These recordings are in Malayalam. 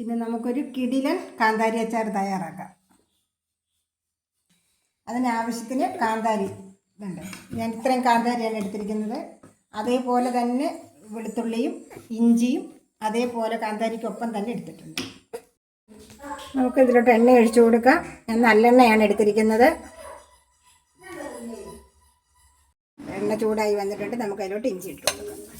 ഇന്ന് നമുക്കൊരു കിടിലൻ കാന്താരി അച്ചാർ തയ്യാറാക്കാം. അതിനാവശ്യത്തിന് കാന്താരി ഇതുണ്ട് ഞാൻ ഇത്രയും കാന്താരിയാണ് എടുത്തിരിക്കുന്നത്. അതേപോലെ തന്നെ വെളുത്തുള്ളിയും ഇഞ്ചിയും അതേപോലെ കാന്താരിക്കൊപ്പം തന്നെ എടുത്തിട്ടുണ്ട്. നമുക്ക് ഇതിലോട്ട് എണ്ണ ഒഴിച്ചു കൊടുക്കാം. ഞാൻ നല്ലെണ്ണയാണ് എടുത്തിരിക്കുന്നത്. എണ്ണ ചൂടായി വന്നിട്ടുണ്ട്. നമുക്ക് അതിലോട്ട് ഇഞ്ചി ഇട്ടു കൊടുക്കാം.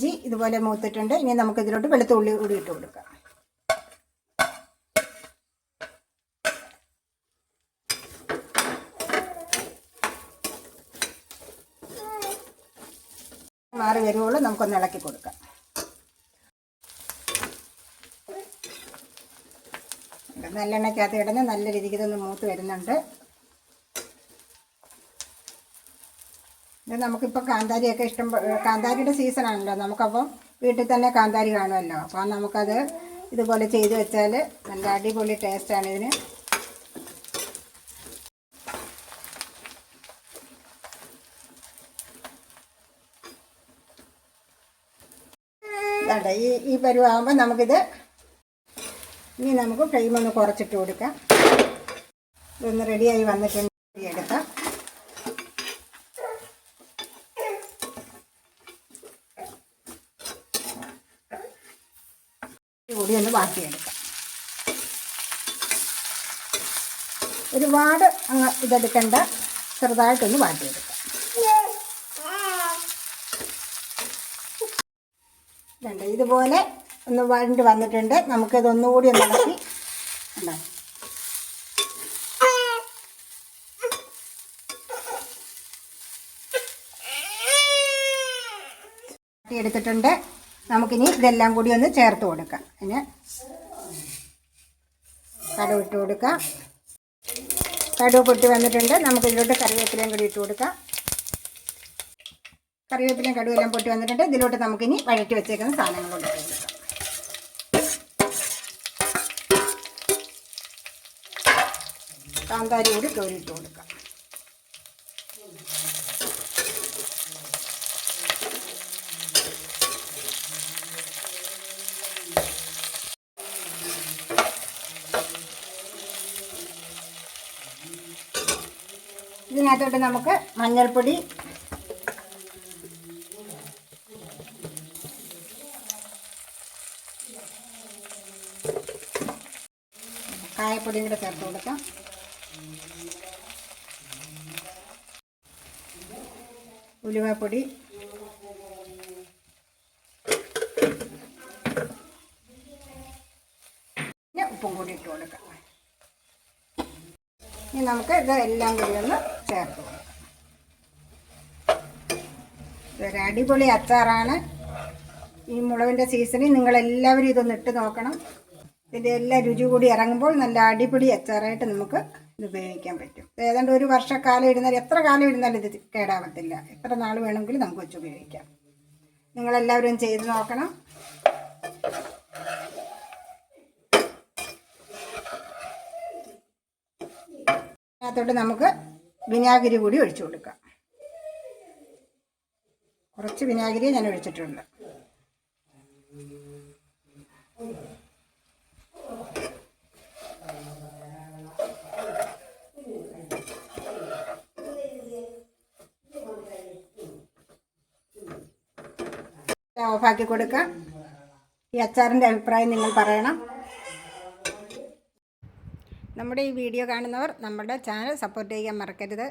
ഇഞ്ചി ഇതുപോലെ മൂത്തിട്ടുണ്ട്. ഇനി നമുക്ക് ഇതിലോട്ട് വെളുത്തുള്ളി കൂടി ഇട്ട് കൊടുക്കാം. മാറി വരുവുള്ളൂ നമുക്കൊന്ന് ഇളക്കി കൊടുക്കാം. നല്ലെണ്ണയ്ക്കകത്ത് കിടന്ന് നല്ല രീതിക്ക് ഇതൊന്ന് മൂത്ത് വരുന്നുണ്ട്. ഇത് നമുക്കിപ്പോൾ കാന്താരിയൊക്കെ ഇഷ്ടം കാന്താരിയുടെ സീസണാണല്ലോ നമുക്കപ്പം വീട്ടിൽ തന്നെ കാന്താരി കാണുമല്ലോ. അപ്പോൾ നമുക്കത് ഇതുപോലെ ചെയ്ത് വെച്ചാൽ നല്ല അടിപൊളി ടേസ്റ്റാണ് ഇതിന്. ഇതാണ്ട ഈ ഈ പരുവാകുമ്പോൾ നമുക്കിത് ഇനി നമുക്ക് ഫ്ലെയിം ഒന്ന് കുറച്ചിട്ട് കൊടുക്കാം. ഇതൊന്ന് റെഡിയായി വന്നിട്ടുണ്ട്. എടുക്കാം. കൂടി ഒന്ന് വാട്ടിയെടുക്കാം. ഒരുപാട് അങ്ങ് ഇതെടുക്കേണ്ട. ചെറുതായിട്ടൊന്ന് വാട്ടിയെടുക്കാം. ഇതുണ്ട്. ഇതുപോലെ ഒന്ന് വഴണ്ട് വന്നിട്ടുണ്ട്. നമുക്കിത് ഒന്നുകൂടി ഒന്ന് ഇളക്കി. ഉണ്ടോ എടുത്തിട്ടുണ്ട് നമുക്കിനി ഇതെല്ലാം കൂടി ഒന്ന് ചേർത്ത് കൊടുക്കാം. അതിന് കടുക് ഇട്ട് കൊടുക്കാം. കടുവ് പൊട്ടി വന്നിട്ടുണ്ട്. നമുക്ക് ഇതിലോട്ട് കറിവേപ്പിലയും കൂടി ഇട്ട് കൊടുക്കാം. കറിവേപ്പിലയും കടുവെല്ലാം പൊട്ടി വന്നിട്ടുണ്ട്. ഇതിലോട്ട് നമുക്കിനി വഴറ്റി വെച്ചേക്കുന്ന സാധനങ്ങൾ കൊടുക്കാം. കാന്താരി കൂടി കോരിയിട്ട് കൊടുക്കാം. ഇതിനകത്തോട്ട് നമുക്ക് മഞ്ഞൾപ്പൊടി. കായപ്പൊടിയും കൂടെ ചേർത്ത് കൊടുക്കാം. ഉലുവപ്പൊടി. ഉപ്പും കൂടി ഇട്ട് കൊടുക്കാം. ഇനി നമുക്ക് ഇത് എല്ലാം കൂടി ഒന്ന് ചേർത്ത് ഒരു അടിപൊളി അച്ചാറാണ്. ഈ മുളകിന്റെ സീസണിൽ നിങ്ങളെല്ലാവരും ഇതൊന്ന് ഇട്ട് നോക്കണം. ഇതിന്റെ എല്ലാ രുചി കൂടി ഇറങ്ങുമ്പോൾ നല്ല അടിപൊളി അച്ചാറായിട്ട് നമുക്ക് ഇത് ഉപയോഗിക്കാൻ പറ്റും. ഏതാണ്ട് ഒരു വർഷക്കാലം ഇരുന്നാൽ എത്ര കാലം ഇരുന്നാലും ഇത് കേടാവത്തില്ല. എത്ര നാൾ വേണമെങ്കിലും നമുക്ക് വെച്ച് ഉപയോഗിക്കാം. നിങ്ങളെല്ലാവരും ചെയ്ത് നോക്കണം. അതിനകത്തോട്ട് നമുക്ക് വിനാഗിരി കൂടി ഒഴിച്ചു കൊടുക്കാം. കുറച്ച് വിനാഗിരി ഞാൻ ഒഴിച്ചിട്ടുണ്ട്. ഓഫാക്കി കൊടുക്കാം. ഈ അച്ചാറിന്റെ അഭിപ്രായം നിങ്ങൾ പറയണം. നമ്മുടെ ഈ വീഡിയോ കാണുന്നവർ നമ്മുടെ ചാനൽ സപ്പോർട്ട് ചെയ്യാൻ മറക്കരുത്.